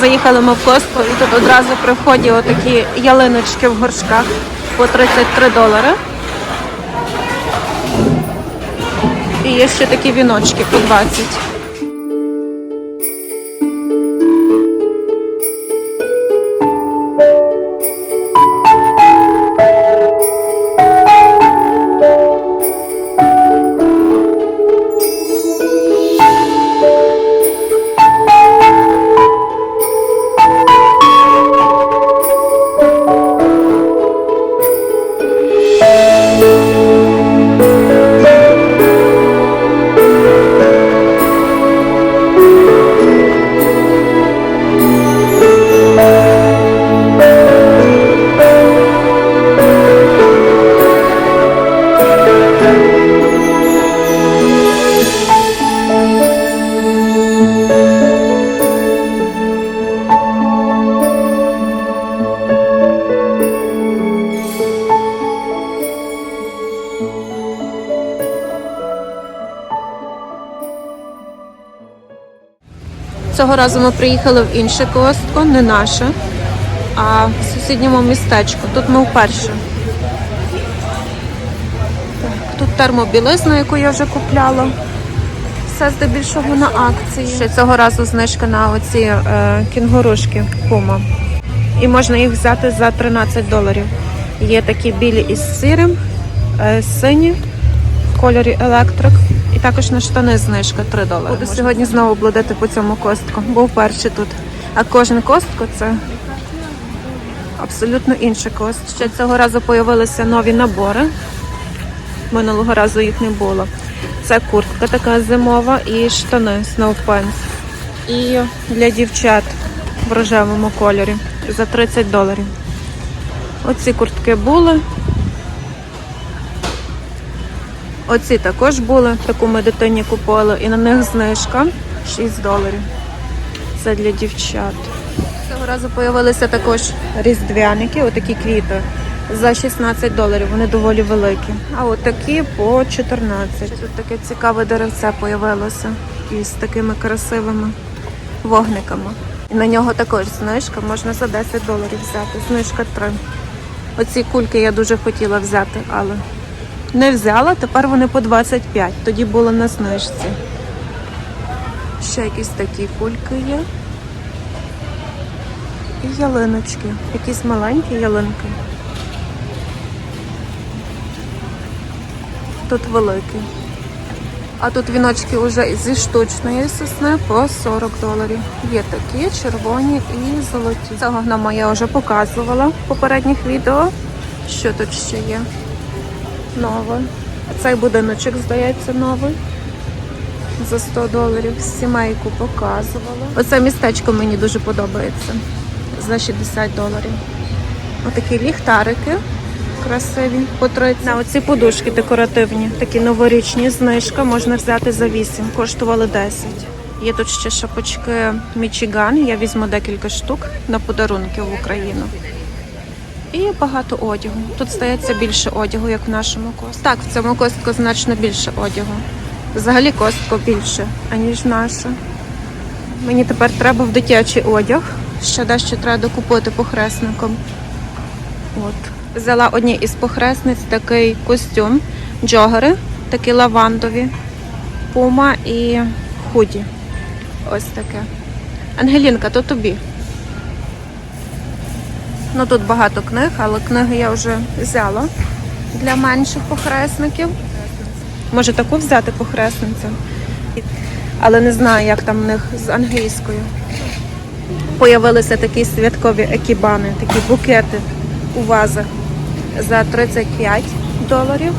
Заїхали ми в Костку і тут одразу при вході отакі ялиночки в горшках по 33 долари. І є ще такі віночки по 20. Цього разу ми приїхали в інше Костко, не наше, а в сусідньому містечку. Тут ми вперше. Так, тут термобілизна, яку я вже купляла. Все здебільшого на акції. Ще цього разу знижка на оці е, кінгурушки Puma. І можна їх взяти за 13 доларів. Є такі білі із сирим, е, сині в кольорі електрик. І також на штани знижка 3 долари. Буду сьогодні знову блудити по цьому костку, бо вперше тут. А кожен костко це абсолютно інше кост. Ще цього разу появилися нові набори. Минулого разу їх не було. Це куртка така зимова і штани Snow Pants. І для дівчат в рожевому кольорі за 30 доларів. Оці куртки були. Оці також були, таку ми дитині купили, і на них знижка 6 доларів. Це для дівчат. Цього разу з'явилися також різдвяники, отакі квіти за 16 доларів. Вони доволі великі. А от такі по 14. Тут таке цікаве деревце з'явилося із такими красивими вогниками. І на нього також знижка, можна за 10 доларів взяти. Знижка 3. Оці кульки я дуже хотіла взяти, але не взяла, тепер вони по 25. Тоді було на знижці. Ще якісь такі кульки є. І ялиночки. Якісь маленькі ялинки. Тут великі. А тут віночки вже зі штучної сосни по 40 доларів. Є такі червоні і золоті. Цього гнома я вже показувала в попередніх відео. Що тут ще є? Нове. Цей будиночок, здається, новий. За 100 доларів. Сімейку показувала. Оце містечко мені дуже подобається. За 60 доларів. Отакі ліхтарики красиві по 30. На оці подушки декоративні, такі новорічні. Знижка можна взяти за 8, коштували 10. Є тут ще шапочки Мічиган. Я візьму декілька штук на подарунки в Україну. І багато одягу. Тут стається більше одягу, як в нашому костку. Так, в цьому костку значно більше одягу. Взагалі костко більше, аніж наше. Мені тепер треба в дитячий одяг. Ще дещо треба докупити похресником. От. Взяла одні із похресниць такий костюм, джогери, такі лавандові, пума і худі. Ось таке. Ангелінка, то тобі. Ну тут багато книг, але книги я вже взяла для менших похресників. Може таку взяти похресницю. Але не знаю, як там в них з англійською. Появилися такі святкові екібани, такі букети у вазах за 35 доларів,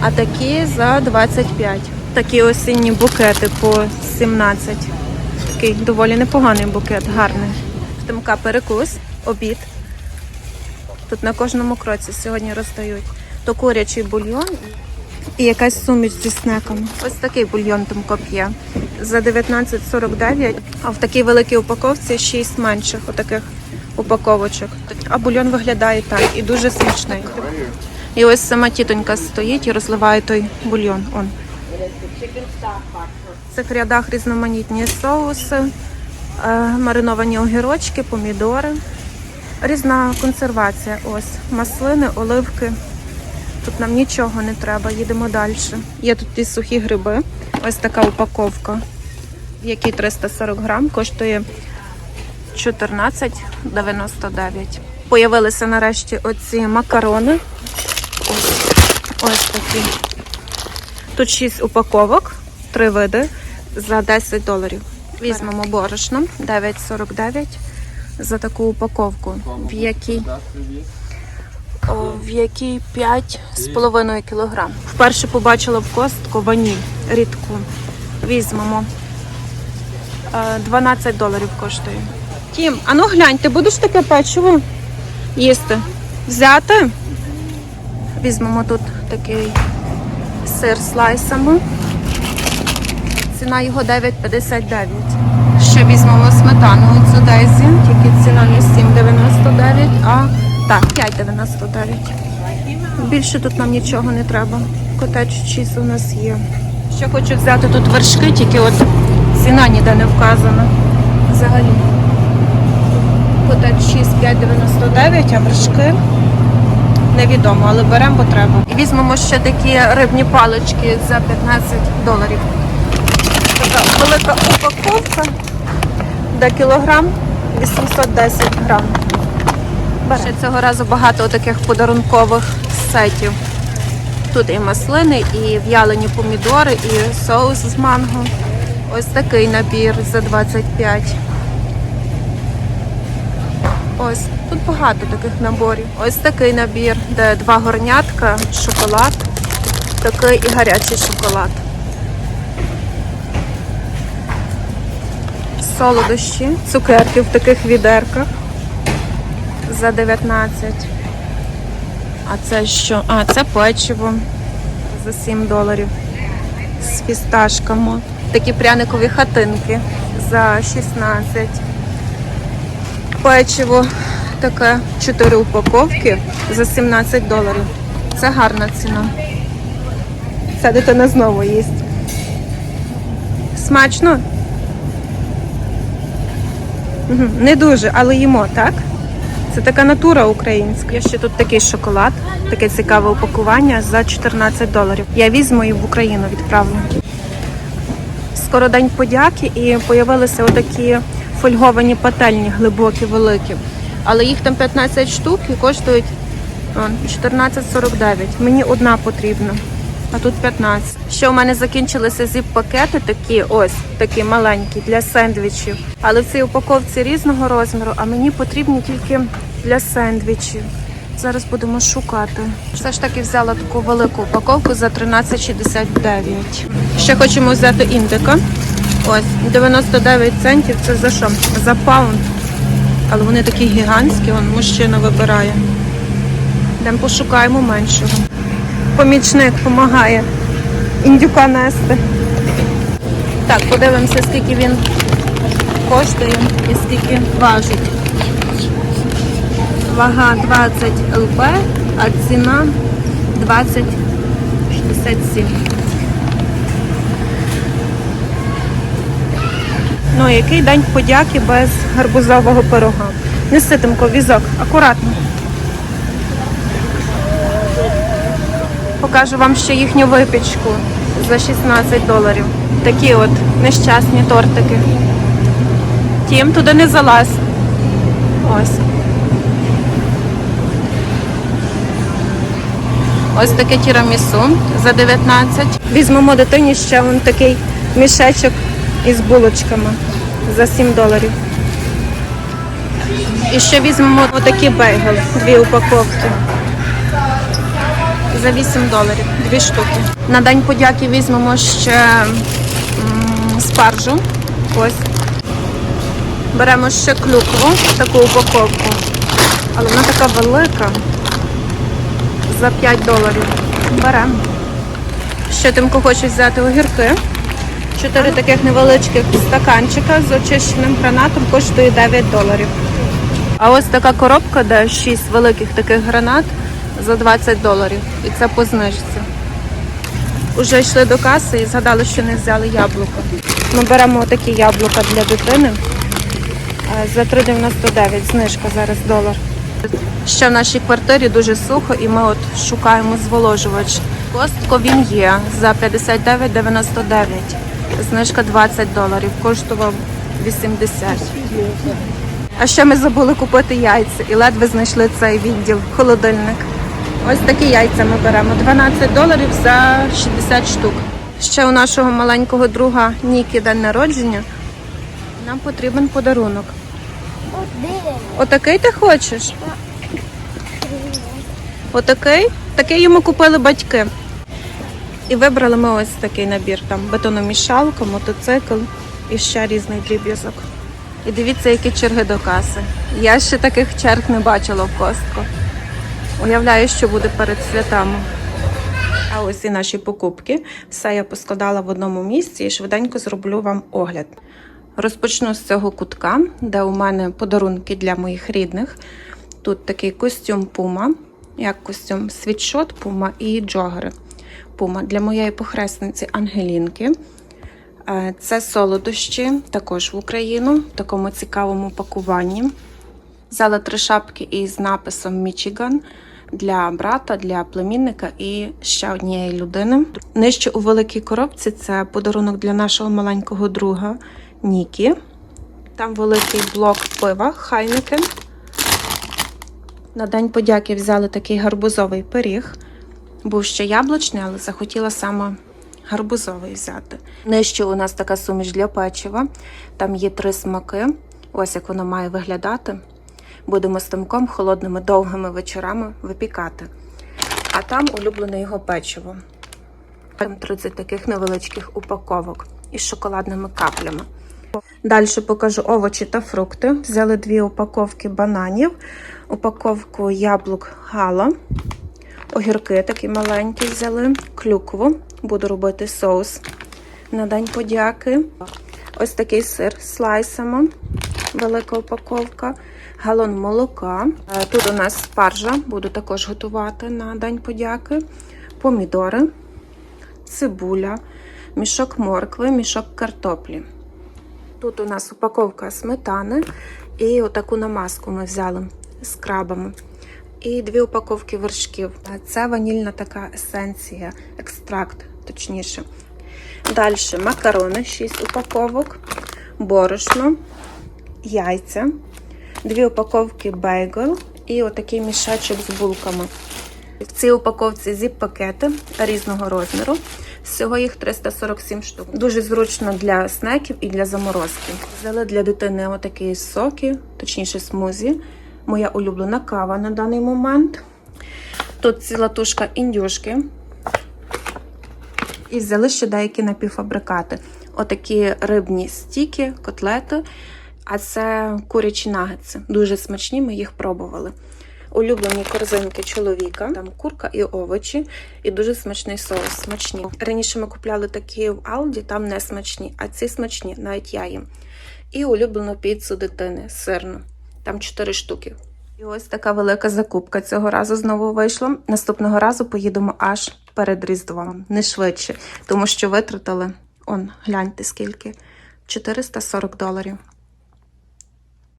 а такі за 25. Такі осінні букети по 17. Такий доволі непоганий букет, гарний. В Тимка перекус, обід. Тут на кожному кроці сьогодні роздають то курячий бульйон і якась суміш зі снеками. Ось такий бульйон Тимко п'є за 19,49, а в такій великій упаковці 6 менших отаких упаковочок. А бульйон виглядає так і дуже смачний. І ось сама тітонька стоїть і розливає той бульйон. Он. В цих рядах різноманітні соуси, Е, мариновані огірочки, помідори. Різна консервація. Ось маслини, оливки. Тут нам нічого не треба, їдемо далі. Є тут і сухі гриби. Ось така упаковка, в якій 340 грам, коштує 14,99. Появилися нарешті оці макарони. Ось, ось такі. Тут 6 упаковок, 3 види за 10 доларів. Візьмемо борошно 9,49 за таку упаковку, в якій о, в якій 5,5 кг. Вперше побачила в костку ваніль рідку. Візьмемо. Е, 12 доларів коштує. Тім, а ну глянь, ти будеш таке печиво їсти? Взяти? Візьмемо тут такий сир слайсами. Ціна його 9,59. Ще візьмемо сметану з Одесі, тільки ціна не 7,99, а так, 5,99. Більше тут нам нічого не треба. Котедж чіз у нас є. Ще хочу взяти тут вершки, тільки от ціна ніде не вказана. Взагалі. Котедж чіз 5,99, а вершки невідомо, але беремо, бо треба. І візьмемо ще такі рибні палички за 15 доларів. Така велика упаковка, де кілограм 810 грам. Ще цього разу багато таких подарункових сетів. Тут і маслини, і в'ялені помідори, і соус з манго. Ось такий набір за 25. Ось тут багато таких наборів. Ось такий набір, де два горнятка, шоколад, такий і гарячий шоколад. Солодощі, цукерки в таких відерках за 19. А це що? А, це печиво за 7 доларів з фісташками. Такі пряникові хатинки за 16. Печиво таке 4 упаковки за 17 доларів. Це гарна ціна. Ця дитина знову їсть. Смачно? Не дуже, але їмо, так? Це така натура українська. Є ще тут такий шоколад, таке цікаве упакування за 14 доларів. Я візьму і в Україну відправлю. Скоро день подяки і появилися отакі фольговані пательні, глибокі, великі. Але їх там 15 штук і коштують он, 14,49. Мені одна потрібна, а тут 15. Ще у мене закінчилися зіп-пакети такі, ось такі маленькі для сендвічів. Але в цій упаковці різного розміру, а мені потрібні тільки для сендвічів. Зараз будемо шукати. Все ж таки взяла таку велику упаковку за 13,69. Ще хочемо взяти індика. Ось 99 центів. Це за що? За паунд. Але вони такі гігантські, он мужчина вибирає. Йдемо пошукаємо меншого. Помічник допомагає індюка нести. Так, подивимося, скільки він коштує і скільки важить. Вага 20 ЛП, а ціна 20,67. Ну, який день подяки без гарбузового пирога. Неси Тимко, візок, акуратно. Покажу вам ще їхню випічку за 16 доларів. Такі от нещасні тортики. Тім туди не залазь. Ось. Ось таке тірамісу за 19. Візьмемо дитині ще вон такий мішечок із булочками за 7 доларів. І ще візьмемо отакі бейгли, дві упаковки. За 8 доларів, дві штуки. На день подяки візьмемо ще м, спаржу. Ось. Беремо ще клюкву, таку упаковку. Але вона така велика. За 5 доларів. Беремо. Ще тимко хочуть взяти огірки. Чотири таких невеличких стаканчика з очищеним гранатом коштує 9 доларів. А ось така коробка, де 6 великих таких гранат за 20 доларів. І це по знижці. Уже йшли до каси і згадали, що не взяли яблука. Ми беремо такі яблука для дитини Е, За 3,99 знижка зараз долар. Ще в нашій квартирі дуже сухо, і ми от шукаємо зволожувач. Костко він є за 59,99. Знижка 20 доларів, коштував 80. А ще ми забули купити яйця і ледве знайшли цей відділ, холодильник. Ось такі яйця ми беремо. 12 доларів за 60 штук. Ще у нашого маленького друга Нікі день народження. Нам потрібен подарунок. Отакий ти хочеш? Отакий? Такий йому купили батьки. І вибрали ми ось такий набір. Там бетономішалка, мотоцикл і ще різний дріб'язок. І дивіться, які черги до каси. Я ще таких черг не бачила в костку. Уявляю, що буде перед святами. А ось і наші покупки. Все я поскладала в одному місці і швиденько зроблю вам огляд. Розпочну з цього кутка, де у мене подарунки для моїх рідних. Тут такий костюм Puma, як костюм світшот Puma і джогери Puma для моєї похресниці Ангелінки. Е, Це солодощі, також в Україну, в такому цікавому пакуванні. Взяла три шапки із написом Мічиган для брата, для племінника і ще однієї людини. Нижче у великій коробці це подарунок для нашого маленького друга Нікі. Там великий блок пива Хайнекен. На День подяки взяли такий гарбузовий пиріг. Був ще яблучний, але захотіла саме гарбузовий взяти. Нижче у нас така суміш для печива. Там є три смаки. Ось як воно має виглядати. Будемо з тимком холодними довгими вечорами випікати. А там улюблене його печиво. Там 30 таких невеличких упаковок із шоколадними каплями. Далі покажу овочі та фрукти. Взяли дві упаковки бананів, упаковку яблук гала, огірки такі маленькі взяли, клюкву. Буду робити соус на День подяки. Ось такий сир слайсами, велика упаковка, галон молока. Е, Тут у нас спаржа, буду також готувати на День подяки, помідори, цибуля, мішок моркви, мішок картоплі. Тут у нас упаковка сметани і отаку намазку ми взяли з крабами. І дві упаковки вершків. Це ванільна така есенція, екстракт, точніше. Далі макарони, 6 упаковок, борошно, яйця, дві упаковки бейгл і отакий мішечок з булками. В цій упаковці зіп-пакети різного розміру. Всього їх 347 штук. Дуже зручно для снеків і для заморозки. Взяли для дитини отакі соки, точніше смузі. Моя улюблена кава на даний момент. Тут ціла тушка індюшки. І взяли ще деякі напівфабрикати. Отакі рибні стіки, котлети. А це курячі нагетси. Дуже смачні, ми їх пробували. Улюблені корзинки чоловіка, там курка і овочі, і дуже смачний соус. Смачні. Раніше ми купляли такі в Алді, там не смачні, а ці смачні, навіть я їм. І улюблену піцу дитини сирну. Там 4 штуки. І ось така велика закупка цього разу знову вийшла. Наступного разу поїдемо аж перед Різдвом, не швидше, тому що витратили, он, гляньте скільки, 440 доларів.